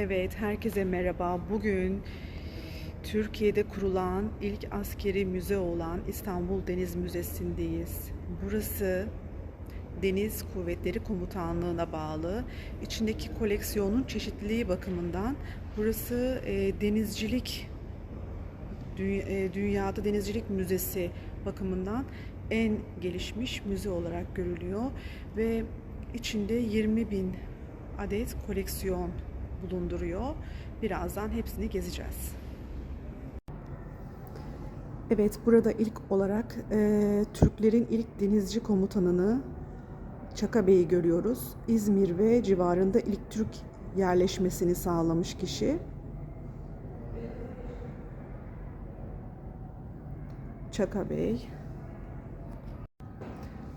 Evet, herkese merhaba. Bugün Türkiye'de kurulan ilk askeri müze olan İstanbul Deniz Müzesi'ndeyiz. Burası Deniz Kuvvetleri Komutanlığı'na bağlı. İçindeki koleksiyonun çeşitliliği bakımından burası e, denizcilik e, dünyada denizcilik müzesi bakımından en gelişmiş müze olarak görülüyor ve içinde 20 bin adet koleksiyon bulunduruyor. Birazdan hepsini gezeceğiz. Evet, burada ilk olarak e, Türklerin ilk denizci komutanını Çaka Bey'i görüyoruz. İzmir ve civarında ilk Türk yerleşmesini sağlamış kişi. Çaka Bey.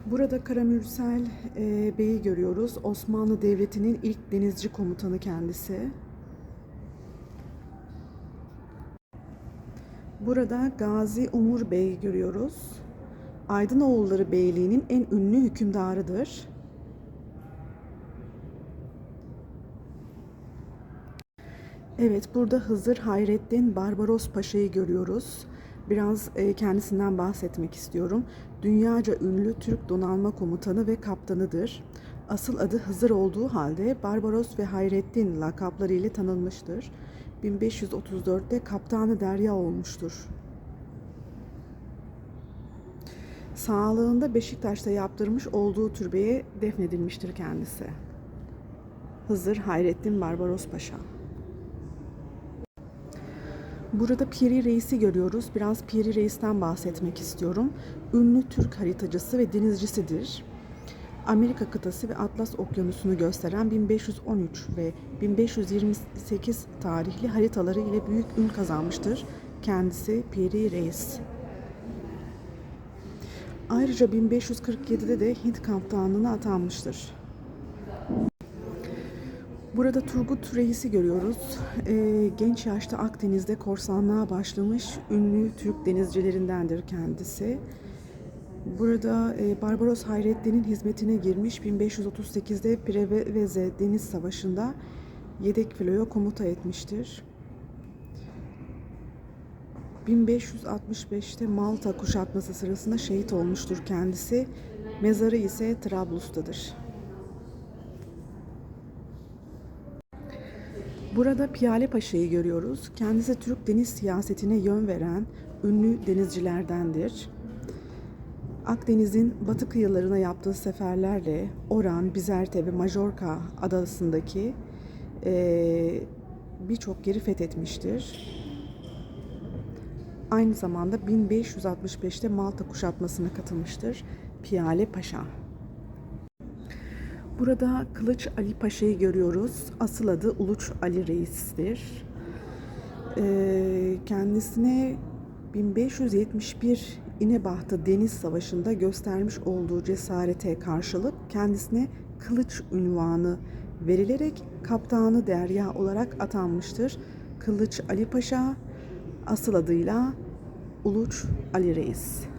Burada Karamürsel e, Bey'i görüyoruz. Osmanlı Devleti'nin ilk denizci komutanı kendisi. Burada Gazi Umur Bey görüyoruz. Aydınoğulları Beyliği'nin en ünlü hükümdarıdır. Evet, burada Hızır Hayrettin Barbaros Paşa'yı görüyoruz. Biraz kendisinden bahsetmek istiyorum. Dünyaca ünlü Türk donanma komutanı ve kaptanıdır. Asıl adı Hızır olduğu halde Barbaros ve Hayrettin lakapları ile tanınmıştır. 1534'te kaptanı derya olmuştur. Sağlığında Beşiktaş'ta yaptırmış olduğu türbeye defnedilmiştir kendisi. Hızır Hayrettin Barbaros Paşa. Burada Piri Reis'i görüyoruz. Biraz Piri Reis'ten bahsetmek istiyorum. Ünlü Türk haritacısı ve denizcisidir. Amerika kıtası ve Atlas Okyanusu'nu gösteren 1513 ve 1528 tarihli haritaları ile büyük ün kazanmıştır. Kendisi Piri Reis. Ayrıca 1547'de de Hint kaptanlığına atanmıştır. Burada Turgut Reis'i görüyoruz. Ee, genç yaşta Akdeniz'de korsanlığa başlamış ünlü Türk denizcilerindendir kendisi. Burada e, Barbaros Hayrettin'in hizmetine girmiş 1538'de Preveze Deniz Savaşı'nda yedek filoya komuta etmiştir. 1565'te Malta kuşatması sırasında şehit olmuştur kendisi. Mezarı ise Trablus'tadır. Burada Piyale Paşa'yı görüyoruz. Kendisi Türk deniz siyasetine yön veren ünlü denizcilerdendir. Akdeniz'in batı kıyılarına yaptığı seferlerle Oran, Bizerte ve Majorka adasındaki eee, birçok yeri fethetmiştir. Aynı zamanda 1565'te Malta kuşatmasına katılmıştır Piyale Paşa. Burada Kılıç Ali Paşa'yı görüyoruz. Asıl adı Uluç Ali Reis'tir. Ee, kendisine 1571 İnebahtı Deniz Savaşı'nda göstermiş olduğu cesarete karşılık kendisine Kılıç ünvanı verilerek Kaptanı Derya olarak atanmıştır. Kılıç Ali Paşa asıl adıyla Uluç Ali Reis.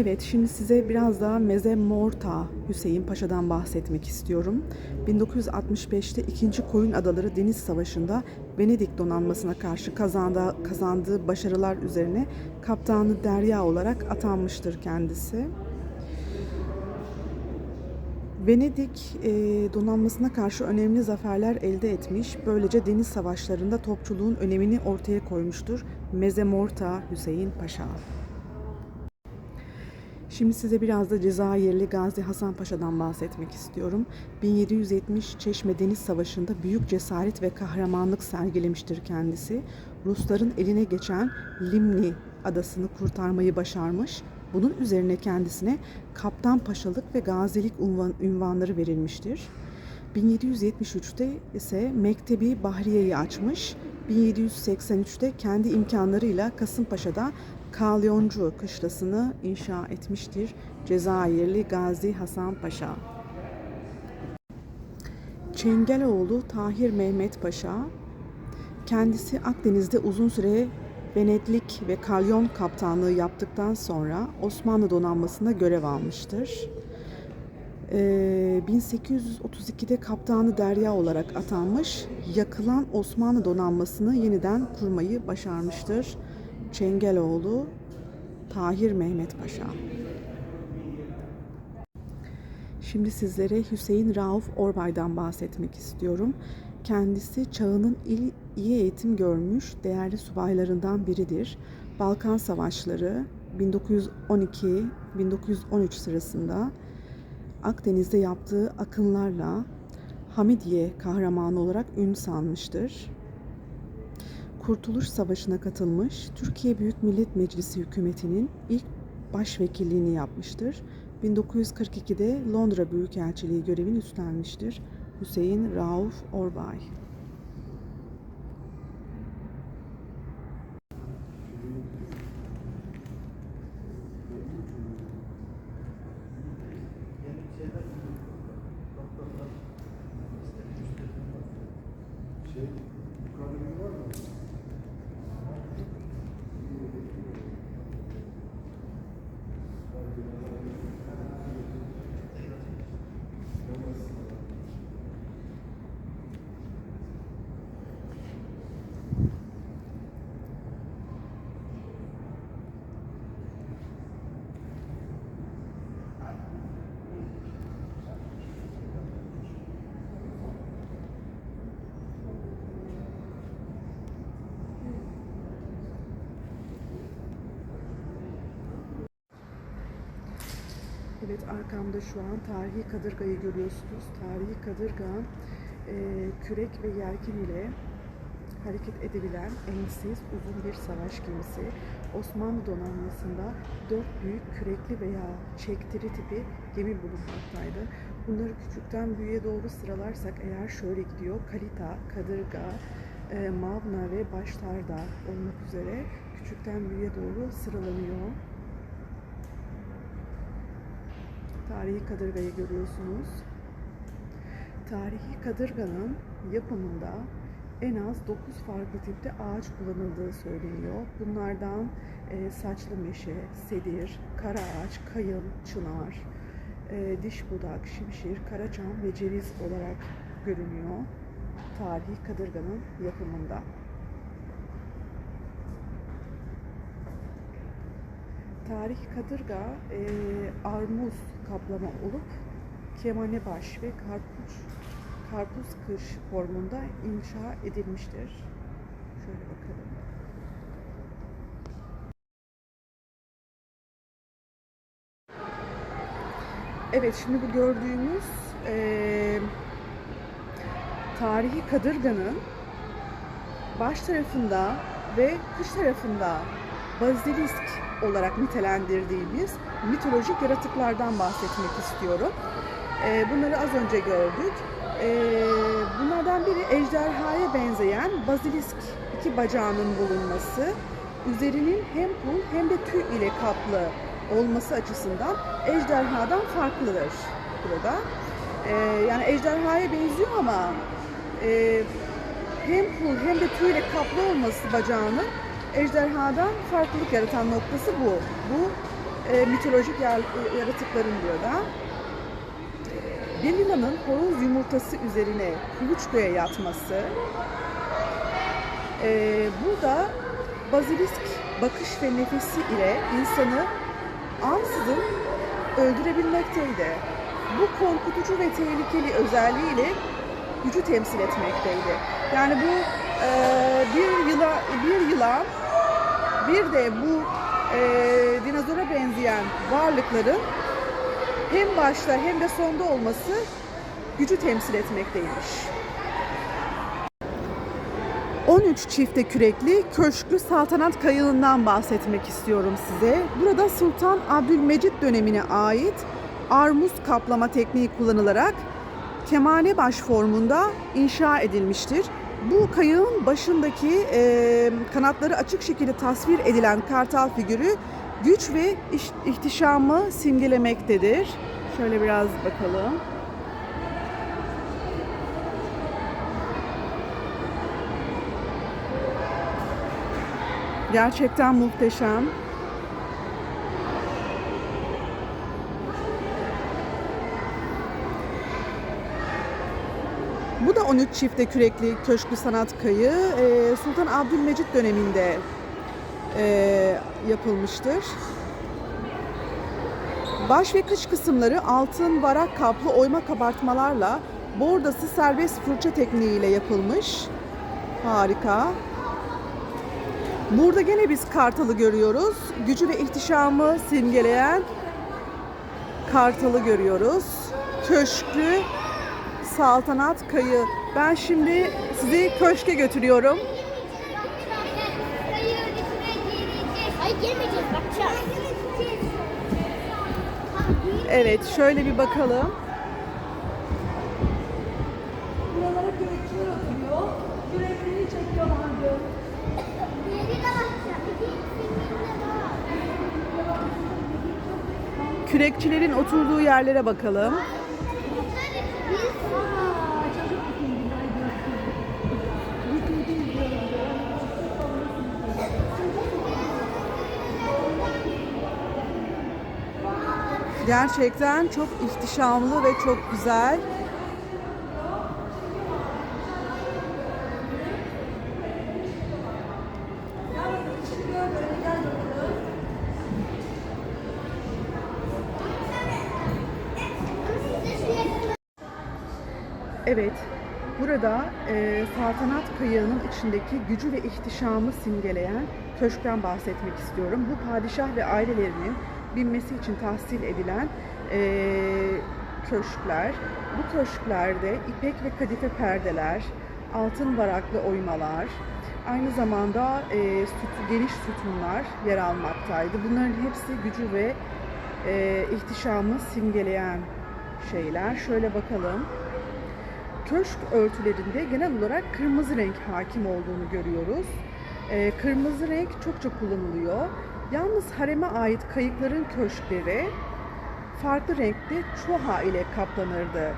Evet, şimdi size biraz daha Meze Morta Hüseyin Paşa'dan bahsetmek istiyorum. 1965'te 2. Koyun Adaları Deniz Savaşı'nda Venedik donanmasına karşı kazandığı, kazandığı başarılar üzerine Kaptanı Derya olarak atanmıştır kendisi. Venedik e, donanmasına karşı önemli zaferler elde etmiş, böylece deniz savaşlarında topçuluğun önemini ortaya koymuştur Meze Morta Hüseyin Paşa. Şimdi size biraz da Cezayirli Gazi Hasan Paşa'dan bahsetmek istiyorum. 1770 Çeşme Deniz Savaşı'nda büyük cesaret ve kahramanlık sergilemiştir kendisi. Rusların eline geçen Limni adasını kurtarmayı başarmış. Bunun üzerine kendisine Kaptan Paşalık ve Gazilik unvan, ünvanları verilmiştir. 1773'te ise Mektebi Bahriye'yi açmış. 1783'te kendi imkanlarıyla Kasımpaşa'da Kalyoncu kışlasını inşa etmiştir Cezayirli Gazi Hasan Paşa. Çengeloğlu Tahir Mehmet Paşa kendisi Akdeniz'de uzun süre Venedlik ve Kalyon kaptanlığı yaptıktan sonra Osmanlı donanmasında görev almıştır. Ee, 1832'de kaptanı Derya olarak atanmış, yakılan Osmanlı donanmasını yeniden kurmayı başarmıştır. Çengeloğlu Tahir Mehmet Paşa. Şimdi sizlere Hüseyin Rauf Orbay'dan bahsetmek istiyorum. Kendisi çağının il, iyi eğitim görmüş değerli subaylarından biridir. Balkan Savaşları 1912-1913 sırasında Akdeniz'de yaptığı akınlarla Hamidiye kahramanı olarak ün salmıştır. Kurtuluş Savaşı'na katılmış, Türkiye Büyük Millet Meclisi hükümetinin ilk başvekilliğini yapmıştır. 1942'de Londra Büyükelçiliği görevini üstlenmiştir. Hüseyin Rauf Orbay. Evet arkamda şu an tarihi kadırgayı görüyorsunuz. Tarihi kadırga e, kürek ve yelken ile hareket edebilen ensiz uzun bir savaş gemisi. Osmanlı donanmasında dört büyük kürekli veya çektiri tipi gemi bulunmaktaydı. Bunları küçükten büyüğe doğru sıralarsak eğer şöyle gidiyor. Kalita, kadırga, e, mavna ve başlarda olmak üzere küçükten büyüğe doğru sıralanıyor. Tarihi kadırgayı görüyorsunuz. Tarihi kadırganın yapımında en az 9 farklı tipte ağaç kullanıldığı söyleniyor. Bunlardan e, saçlı meşe, sedir, kara ağaç, kayın, çınar, e, diş budak, şimşir, karaçam ve ceviz olarak görünüyor. Tarihi kadırganın yapımında. Tarih kadırga e, armuz kaplama olup kemane baş ve karpuz karpuz kış formunda inşa edilmiştir. Şöyle bakalım. Evet şimdi bu gördüğümüz e, tarihi kadırganın baş tarafında ve kış tarafında bazilisk olarak nitelendirdiğimiz mitolojik yaratıklardan bahsetmek istiyorum. Ee, bunları az önce gördük. Ee, bunlardan biri ejderhaya benzeyen bazilisk iki bacağının bulunması, üzerinin hem pul hem de tüy ile kaplı olması açısından ejderhadan farklıdır burada. Ee, yani ejderhaya benziyor ama e, hem pul hem de tüy ile kaplı olması bacağının ejderhadan farklılık yaratan noktası bu. Bu e, mitolojik yaratıkların diyor da. Bir yılanın horoz yumurtası üzerine kuluçkaya yatması. E, burada bazilisk bakış ve nefesi ile insanı ansızın öldürebilmekteydi. Bu korkutucu ve tehlikeli özelliğiyle gücü temsil etmekteydi. Yani bu e, bir yıla bir yılan bir de bu e, dinozora benzeyen varlıkların hem başta hem de sonda olması gücü temsil etmekteymiş. 13 çifte kürekli köşklü saltanat kayığından bahsetmek istiyorum size. Burada Sultan Abdülmecit dönemine ait armuz kaplama tekniği kullanılarak kemane baş formunda inşa edilmiştir. Bu kayığın başındaki e, kanatları açık şekilde tasvir edilen kartal figürü güç ve iş, ihtişamı simgelemektedir. Şöyle biraz bakalım. Gerçekten muhteşem. 13 çifte kürekli köşklü sanat kayı. Ee, Sultan Abdülmecit döneminde ee, yapılmıştır. Baş ve kış kısımları altın varak kaplı oyma kabartmalarla bordası serbest fırça tekniğiyle yapılmış. Harika. Burada gene biz kartalı görüyoruz. Gücü ve ihtişamı simgeleyen kartalı görüyoruz. Köşklü saltanat kayı. Ben şimdi sizi köşke götürüyorum. Evet, şöyle bir bakalım. Buralara kürekçiler oturuyor. Kürekleri çekiyorlardı. Kürekçilerin oturduğu yerlere bakalım. Gerçekten çok ihtişamlı ve çok güzel. Evet, burada e, saltanat kayığının içindeki gücü ve ihtişamı simgeleyen köşkten bahsetmek istiyorum. Bu padişah ve ailelerinin binmesi için tahsil edilen e, köşkler. Bu köşklerde ipek ve kadife perdeler, altın varaklı oymalar, aynı zamanda e, süt, geniş sütunlar yer almaktaydı. Bunların hepsi gücü ve e, ihtişamı simgeleyen şeyler. Şöyle bakalım köşk örtülerinde genel olarak kırmızı renk hakim olduğunu görüyoruz. Ee, kırmızı renk çokça kullanılıyor. Yalnız hareme ait kayıkların köşkleri farklı renkte çuha ile kaplanırdı.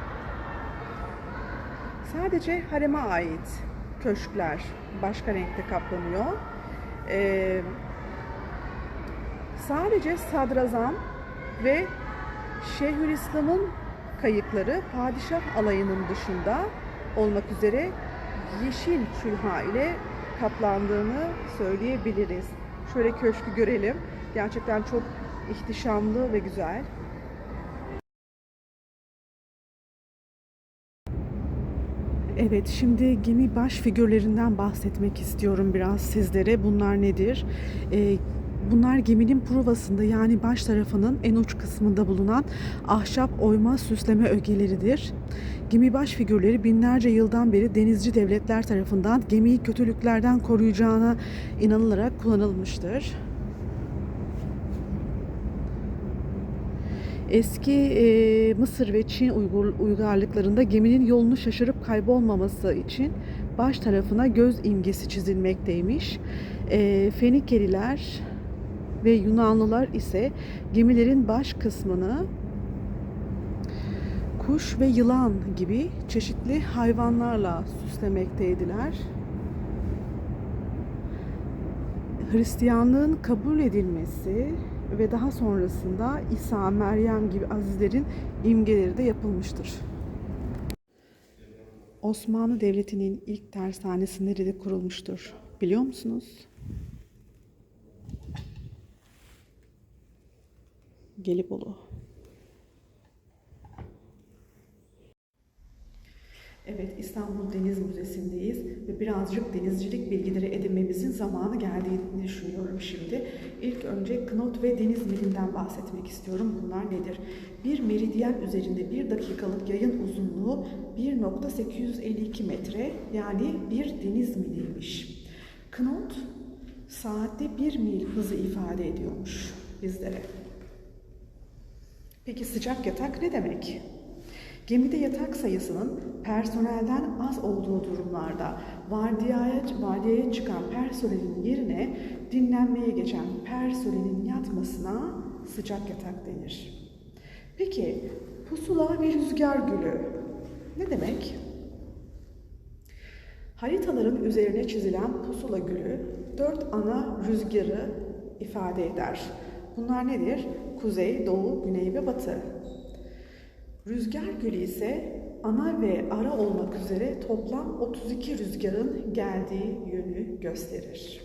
Sadece hareme ait köşkler başka renkte kaplanıyor. Ee, sadece sadrazam ve Şeyhülislam'ın kayıkları padişah alayının dışında olmak üzere yeşil çülha ile kaplandığını söyleyebiliriz. Şöyle köşkü görelim. Gerçekten çok ihtişamlı ve güzel. Evet, şimdi gemi baş figürlerinden bahsetmek istiyorum biraz sizlere. Bunlar nedir? Ee, bunlar geminin provasında yani baş tarafının en uç kısmında bulunan ahşap oyma süsleme ögeleridir. Gemi baş figürleri binlerce yıldan beri denizci devletler tarafından gemiyi kötülüklerden koruyacağına inanılarak kullanılmıştır. Eski e, Mısır ve Çin uygur, uygarlıklarında geminin yolunu şaşırıp kaybolmaması için baş tarafına göz imgesi çizilmekteymiş. E, Fenikeliler ve Yunanlılar ise gemilerin baş kısmını kuş ve yılan gibi çeşitli hayvanlarla süslemekteydiler. Hristiyanlığın kabul edilmesi ve daha sonrasında İsa, Meryem gibi azizlerin imgeleri de yapılmıştır. Osmanlı Devleti'nin ilk tersanesi nerede kurulmuştur? Biliyor musunuz? Gelibolu. Evet, İstanbul Deniz Müzesi'ndeyiz ve birazcık denizcilik bilgileri edinmemizin zamanı geldiğini düşünüyorum şimdi. İlk önce knot ve deniz milinden bahsetmek istiyorum. Bunlar nedir? Bir meridyen üzerinde bir dakikalık yayın uzunluğu 1.852 metre yani bir deniz miliymiş. Knot saatte 1 mil hızı ifade ediyormuş bizlere. Peki sıcak yatak ne demek? Gemide yatak sayısının personelden az olduğu durumlarda vardiyaya, vardiyaya çıkan personelin yerine dinlenmeye geçen personelin yatmasına sıcak yatak denir. Peki pusula ve rüzgar gülü ne demek? Haritaların üzerine çizilen pusula gülü dört ana rüzgarı ifade eder. Bunlar nedir? Kuzey, doğu, güney ve batı. Rüzgar gülü ise ana ve ara olmak üzere toplam 32 rüzgarın geldiği yönü gösterir.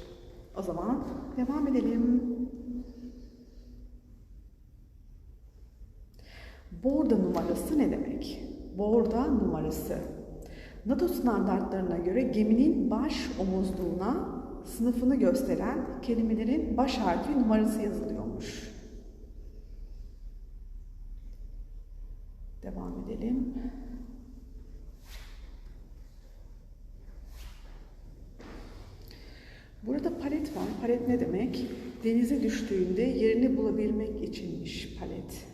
O zaman devam edelim. Borda numarası ne demek? Borda numarası. NATO standartlarına göre geminin baş omuzluğuna sınıfını gösteren kelimelerin baş harfi numarası yazılıyormuş. Devam edelim. Burada palet var. Palet ne demek? Denize düştüğünde yerini bulabilmek içinmiş palet.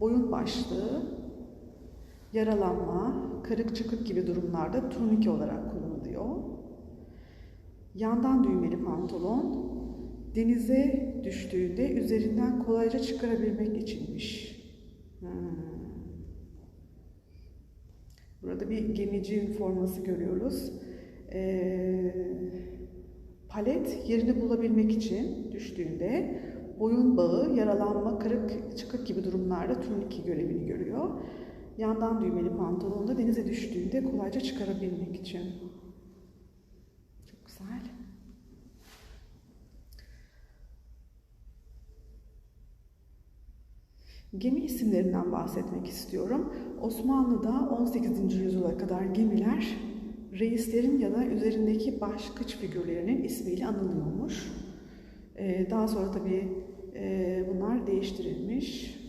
Boyun başlığı, yaralanma, kırık çıkık gibi durumlarda turnike olarak kullanılıyor. Yandan düğmeli pantolon, denize düştüğünde üzerinden kolayca çıkarabilmek içinmiş. Burada bir gemici forması görüyoruz. Ee, palet yerini bulabilmek için düştüğünde boyun bağı, yaralanma, kırık, çıkık gibi durumlarda turnike görevini görüyor. Yandan düğmeli pantolonda denize düştüğünde kolayca çıkarabilmek için. Çok güzel. Gemi isimlerinden bahsetmek istiyorum. Osmanlı'da 18. yüzyıla kadar gemiler reislerin ya da üzerindeki başkıç figürlerinin ismiyle anılıyormuş. Ee, daha sonra tabii e, bunlar değiştirilmiş.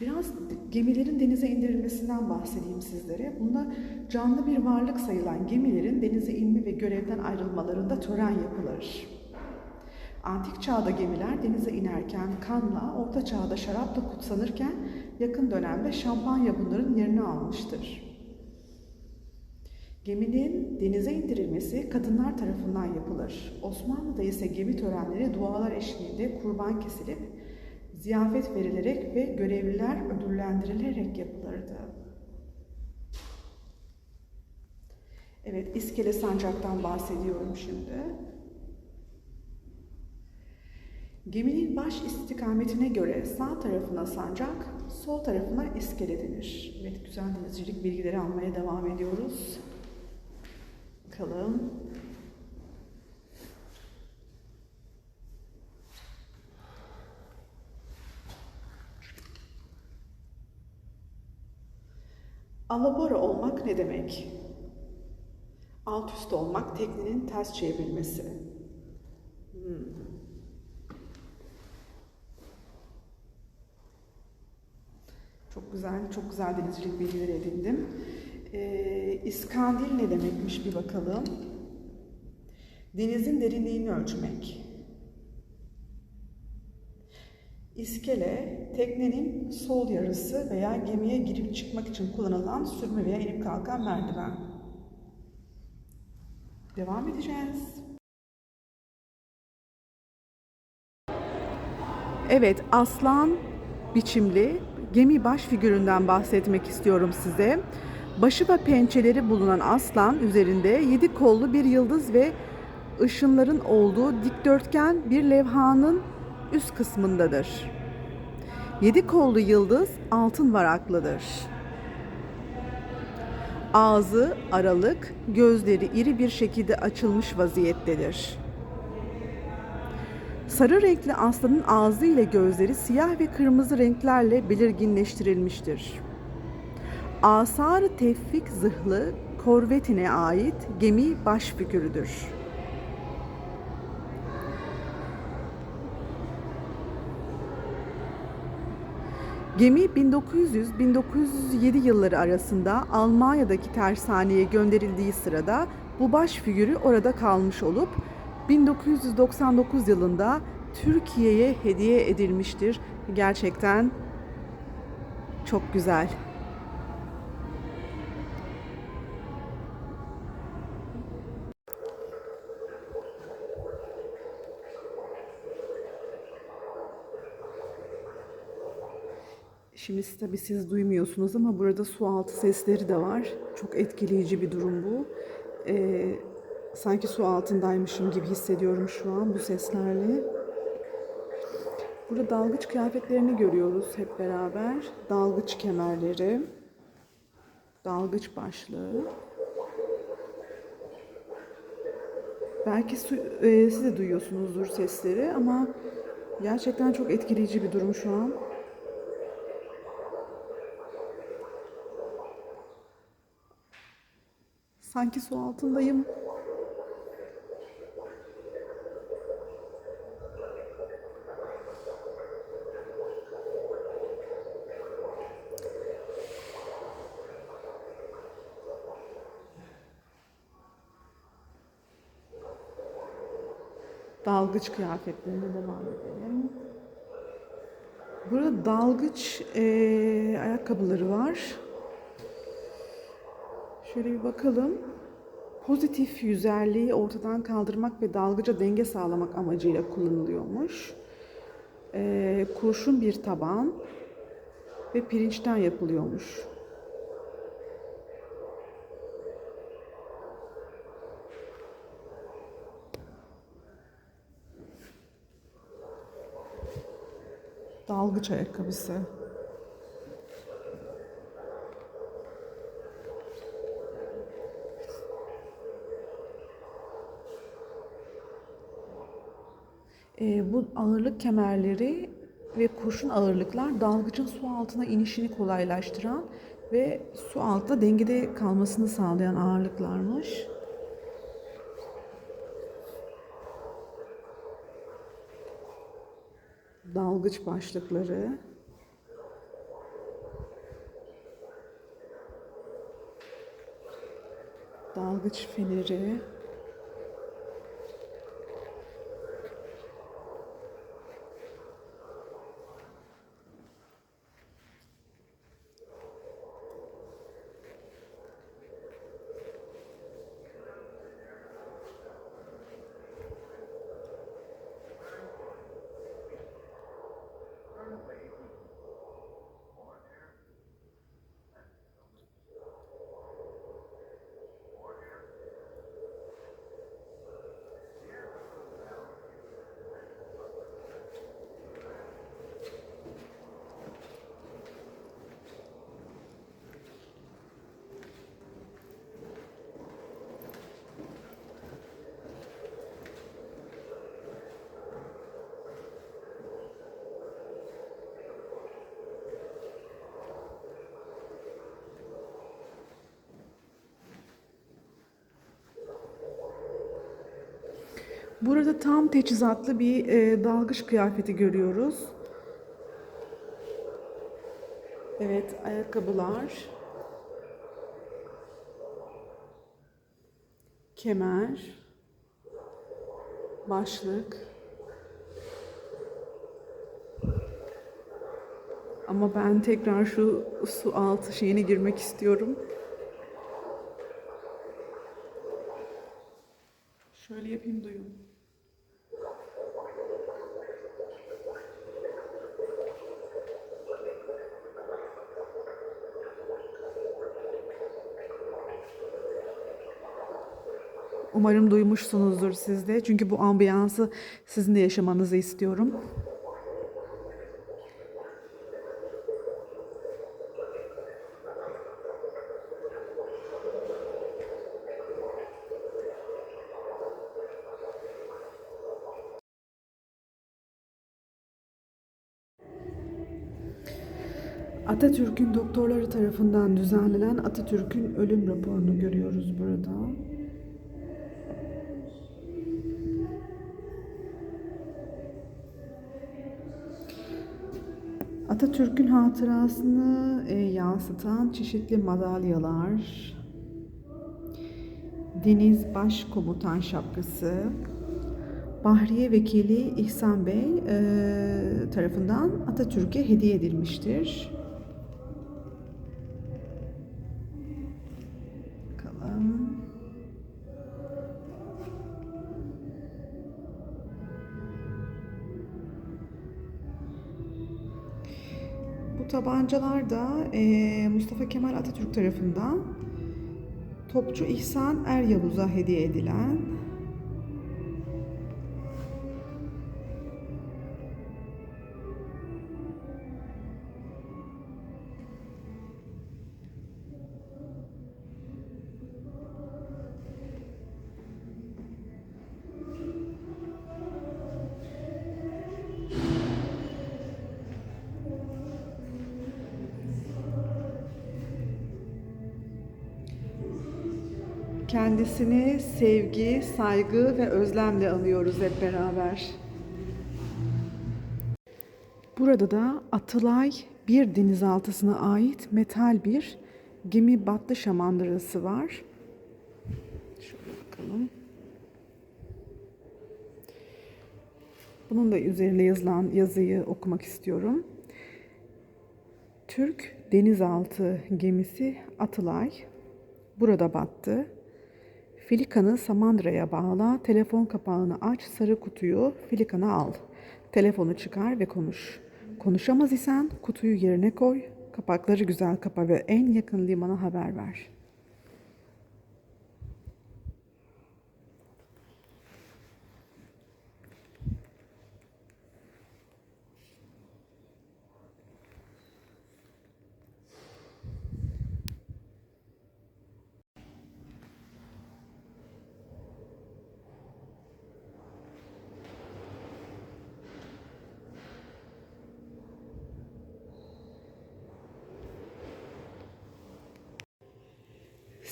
Biraz gemilerin denize indirilmesinden bahsedeyim sizlere. Bunda canlı bir varlık sayılan gemilerin denize inme ve görevden ayrılmalarında tören yapılır. Antik çağda gemiler denize inerken kanla, orta çağda şarapla kutsanırken yakın dönemde şampanya bunların yerini almıştır. Geminin denize indirilmesi kadınlar tarafından yapılır. Osmanlı'da ise gemi törenleri dualar eşliğinde kurban kesilip ziyafet verilerek ve görevliler ödüllendirilerek yapılırdı. Evet, iskele sancaktan bahsediyorum şimdi. Geminin baş istikametine göre sağ tarafına sancak, sol tarafına iskele denir. Evet, güzel denizcilik bilgileri almaya devam ediyoruz. Bakalım. Alabora olmak ne demek? Alt üst olmak, teknenin ters çevrilmesi. Çok güzel, çok güzel denizcilik bilgileri edindim. Ee, İskandil ne demekmiş bir bakalım. Denizin derinliğini ölçmek. İskele, teknenin sol yarısı veya gemiye girip çıkmak için kullanılan sürme veya inip kalkan merdiven. Devam edeceğiz. Evet, aslan biçimli gemi baş figüründen bahsetmek istiyorum size. Başı ve pençeleri bulunan aslan üzerinde yedi kollu bir yıldız ve ışınların olduğu dikdörtgen bir levhanın üst kısmındadır. Yedi kollu yıldız altın varaklıdır. Ağzı aralık, gözleri iri bir şekilde açılmış vaziyettedir. Sarı renkli aslanın ağzı ile gözleri siyah ve kırmızı renklerle belirginleştirilmiştir. Asar-ı Tevfik zırhlı korvetine ait gemi baş figürüdür. Gemi 1900-1907 yılları arasında Almanya'daki tersaneye gönderildiği sırada bu baş figürü orada kalmış olup 1999 yılında Türkiye'ye hediye edilmiştir. Gerçekten çok güzel. Şimdi tabii siz duymuyorsunuz ama burada su altı sesleri de var. Çok etkileyici bir durum bu. Ee, sanki su altındaymışım gibi hissediyorum şu an bu seslerle. Burada dalgıç kıyafetlerini görüyoruz hep beraber. Dalgıç kemerleri, dalgıç başlığı. Belki su, e, siz de duyuyorsunuzdur sesleri ama gerçekten çok etkileyici bir durum şu an. Sanki su altındayım. Dalgıç kıyafetlerine devam edelim. Burada dalgıç eee, ayakkabıları var. Şöyle bir bakalım. Pozitif yüzerliği ortadan kaldırmak ve dalgıca denge sağlamak amacıyla kullanılıyormuş. Eee, kurşun bir taban ve pirinçten yapılıyormuş. Dalgıç ayakkabısı. Ee, bu ağırlık kemerleri ve kurşun ağırlıklar dalgıcın su altına inişini kolaylaştıran ve su altında dengede kalmasını sağlayan ağırlıklarmış. Dalgıç başlıkları. Dalgıç feneri. Burada tam teçhizatlı bir e, dalgıç kıyafeti görüyoruz. Evet, ayakkabılar. Kemer. Başlık. Ama ben tekrar şu su altı şeyine girmek istiyorum. Umarım duymuşsunuzdur siz de. Çünkü bu ambiyansı sizin de yaşamanızı istiyorum. Atatürk'ün doktorları tarafından düzenlenen Atatürk'ün ölüm raporunu görüyoruz burada. Atatürk'ün hatırasını e, yansıtan çeşitli madalyalar, Deniz Başkomutan şapkası, Bahriye Vekili İhsan Bey e, tarafından Atatürk'e hediye edilmiştir. Tabancalar da e, Mustafa Kemal Atatürk tarafından Topçu İhsan Er Yavuz'a hediye edilen Kendisini sevgi, saygı ve özlemle anıyoruz hep beraber. Burada da Atılay bir denizaltısına ait metal bir gemi battı şamandırası var. Şöyle bakalım. Bunun da üzerine yazılan yazıyı okumak istiyorum. Türk denizaltı gemisi Atılay burada battı. Filikanı Samandıra'ya bağla, telefon kapağını aç, sarı kutuyu Filikan'a al. Telefonu çıkar ve konuş. Konuşamaz isen kutuyu yerine koy, kapakları güzel kapa ve en yakın limana haber ver.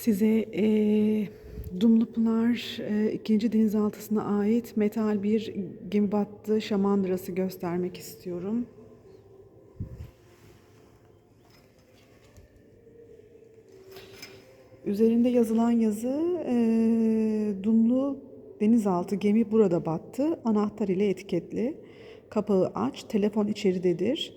Size eee Dumlupınar eee, 2. denizaltısına ait metal bir gemi battı şamandırası göstermek istiyorum. Üzerinde yazılan yazı eee, Dumlu denizaltı gemi burada battı. Anahtar ile etiketli. Kapağı aç, telefon içeridedir.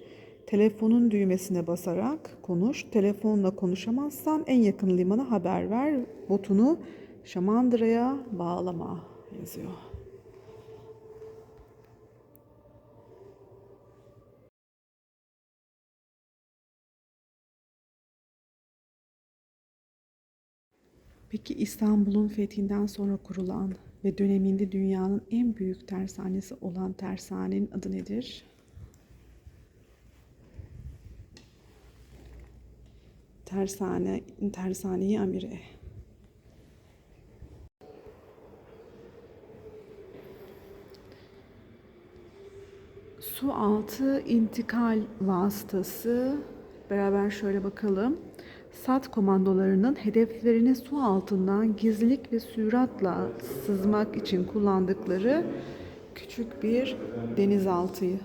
Telefonun düğmesine basarak konuş. Telefonla konuşamazsan en yakın limana haber ver. Botunu Şamandıra'ya bağlama yazıyor. Peki İstanbul'un fethinden sonra kurulan ve döneminde dünyanın en büyük tersanesi olan tersanenin adı nedir? Tersane, Tersane-i Amire. Su altı intikal vasıtası beraber şöyle bakalım. SAT komandolarının hedeflerini su altından gizlilik ve süratla sızmak için kullandıkları küçük bir denizaltıyı.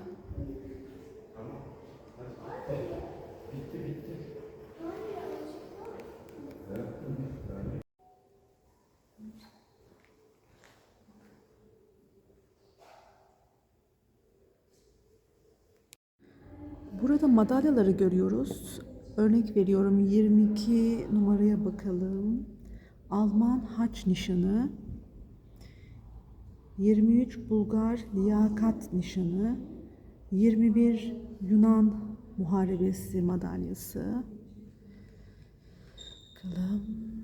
Burada madalyaları görüyoruz. Örnek veriyorum 22 numaraya bakalım. Alman haç nişanı. 23 Bulgar liyakat nişanı. 21 Yunan muharebesi madalyası. Bakalım.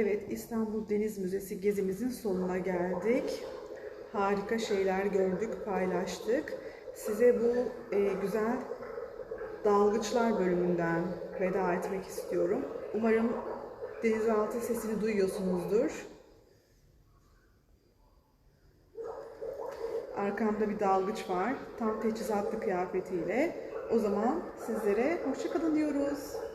Evet, İstanbul Deniz Müzesi gezimizin sonuna geldik. Harika şeyler gördük, paylaştık. Size bu e, güzel dalgıçlar bölümünden veda etmek istiyorum. Umarım denizaltı sesini duyuyorsunuzdur. Arkamda bir dalgıç var. Tam teçhizatlı kıyafetiyle. O zaman sizlere hoşçakalın diyoruz.